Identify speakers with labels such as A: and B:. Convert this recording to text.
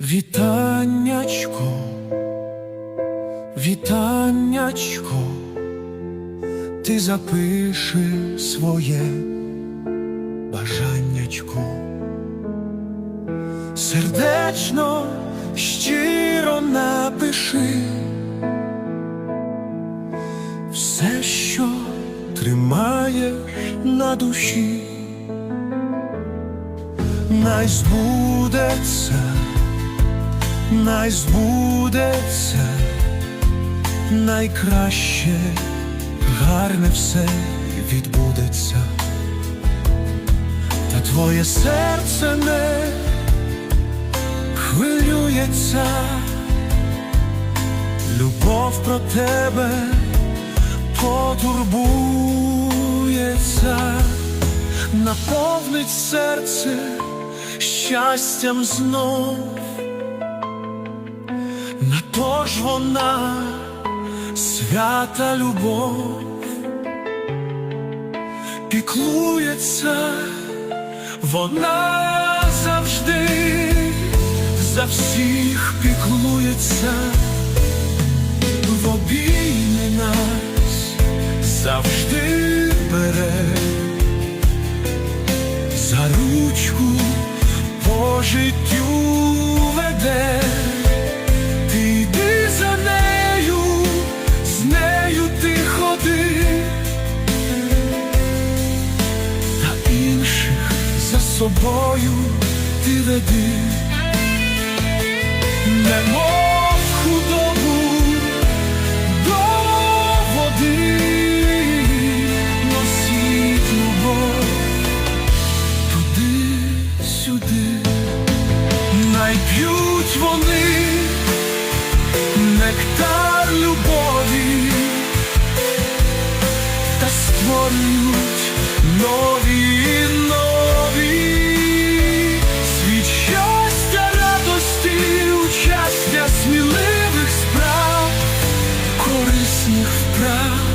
A: Вітаннячко, вітаннячко, ти запиши своє бажаннячко. Сердечно, щиро напиши все, що тримаєш на душі, най збудеться най збудеться найкраще, гарне все відбудеться, та твоє серце не хвилюється, любов про тебе потурбується, наповнить серце щастям знов. На то ж вона свята любов, піклується вона завжди, за всіх піклується, в обійми нас завжди бере, за ручку по собою ти веди, немов худобу до води, носіть любов туди-сюди, найп'ють вони нектар now